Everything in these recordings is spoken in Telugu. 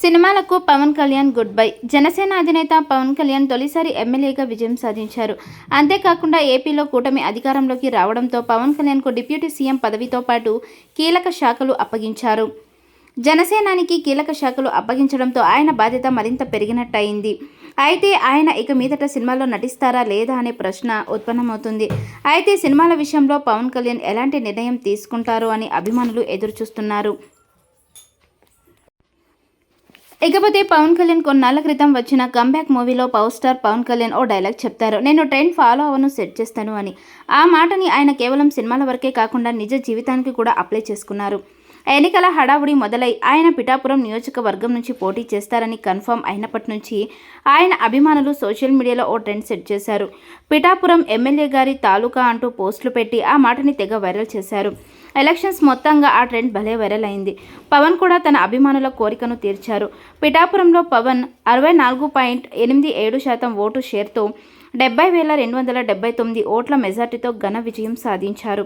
సినిమాలకు పవన్ కళ్యాణ్ గుడ్ బై జనసేన అధినేత పవన్ కళ్యాణ్ తొలిసారి ఎమ్మెల్యేగా విజయం సాధించారు. అంతేకాకుండా ఏపీలో కూటమి అధికారంలోకి రావడంతో పవన్ కళ్యాణ్కు డిప్యూటీ సీఎం పదవితో పాటు కీలక శాఖలు అప్పగించారు. జనసేనానికి కీలక శాఖలు అప్పగించడంతో ఆయన బాధ్యత మరింత పెరిగినట్టయింది. అయితే ఆయన ఇక మీదట సినిమాలో నటిస్తారా లేదా అనే ప్రశ్న ఉత్పన్నమవుతుంది. అయితే సినిమాల విషయంలో పవన్ కళ్యాణ్ ఎలాంటి నిర్ణయం తీసుకుంటారో అని అభిమానులు ఎదురుచూస్తున్నారు. ఇకపోతే పవన్ కళ్యాణ్ కొన్నాళ్ళ క్రితం వచ్చిన కంబ్యాక్ మూవీలో పవర్ స్టార్ పవన్ కళ్యాణ్ ఓ డైలాగ్ చెప్తారు. నేను ట్రెండ్ ఫాలో అవ్వను సెట్ చేస్తాను అని. ఆ మాటని ఆయన కేవలం సినిమాల వరకే కాకుండా నిజ జీవితానికి కూడా అప్లై చేసుకున్నారు. ఎన్నికల హడావుడి మొదలై ఆయన పిఠాపురం నియోజకవర్గం నుంచి పోటీ చేస్తారని కన్ఫర్మ్ అయినప్పటి నుంచి ఆయన అభిమానులు సోషల్ మీడియాలో ఓ ట్రెండ్ సెట్ చేశారు. పిఠాపురం ఎమ్మెల్యే గారి తాలూకా అంటూ పోస్టులు పెట్టి ఆ మాటని తెగ వైరల్ చేశారు. ఎలక్షన్స్ మొత్తంగా ఆ ట్రెండ్ భలే వైరల్ అయింది. పవన్ కూడా తన అభిమానుల కోరికను తీర్చారు. పిఠాపురంలో పవన్ అరవై నాలుగు పాయింట్ ఎనిమిది ఏడు శాతం ఓటు షేర్తో డెబ్బై వేల రెండు వందల డెబ్బై తొమ్మిది ఓట్ల మెజార్టీతో ఘన విజయం సాధించారు.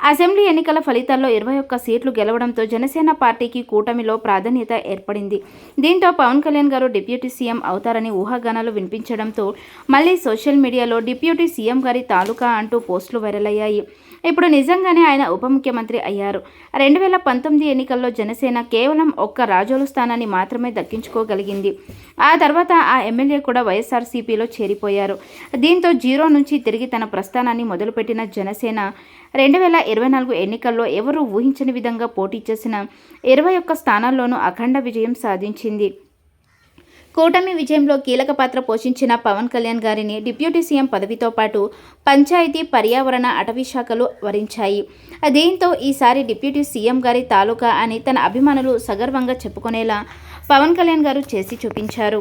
అసెంబ్లీ ఎన్నికల ఫలితాల్లో ఇరవై ఒక్క సీట్లు గెలవడంతో జనసేన పార్టీకి కూటమిలో ప్రాధాన్యత ఏర్పడింది. దీంతో పవన్ కళ్యాణ్ గారు డిప్యూటీ సీఎం అవుతారని ఊహాగానాలు వినిపించడంతో మళ్ళీ సోషల్ మీడియాలో డిప్యూటీ సీఎం గారి తాలూకా అంటూ పోస్టులు వైరల్ అయ్యాయి. ఇప్పుడు నిజంగానే ఆయన ఉప ముఖ్యమంత్రి అయ్యారు. రెండు వేల పంతొమ్మిది ఎన్నికల్లో జనసేన కేవలం ఒక్క రాజోలు స్థానాన్ని మాత్రమే దక్కించుకోగలిగింది. ఆ తర్వాత ఆ ఎమ్మెల్యే కూడా వైఎస్ఆర్సీపీలో చేరిపోయారు. దీంతో జీరో నుంచి తిరిగి తన ప్రస్థానాన్ని మొదలుపెట్టిన జనసేన రెండు వేల ఇరవై నాలుగు ఎన్నికల్లో ఎవరూ ఊహించని విధంగా పోటీ చేసిన ఇరవై ఒక్క స్థానాల్లోనూ అఖండ విజయం సాధించింది. కూటమి విజయంలో కీలక పాత్ర పోషించిన పవన్ కళ్యాణ్ గారిని డిప్యూటీ సీఎం పదవితో పాటు పంచాయతీ పర్యావరణ అటవీ శాఖలు వరించాయి. దీంతో ఈసారి డిప్యూటీ సీఎం గారి తాలూకా అని తన అభిమానులు సగర్వంగా చెప్పుకునేలా పవన్ కళ్యాణ్ గారు చేసి చూపించారు.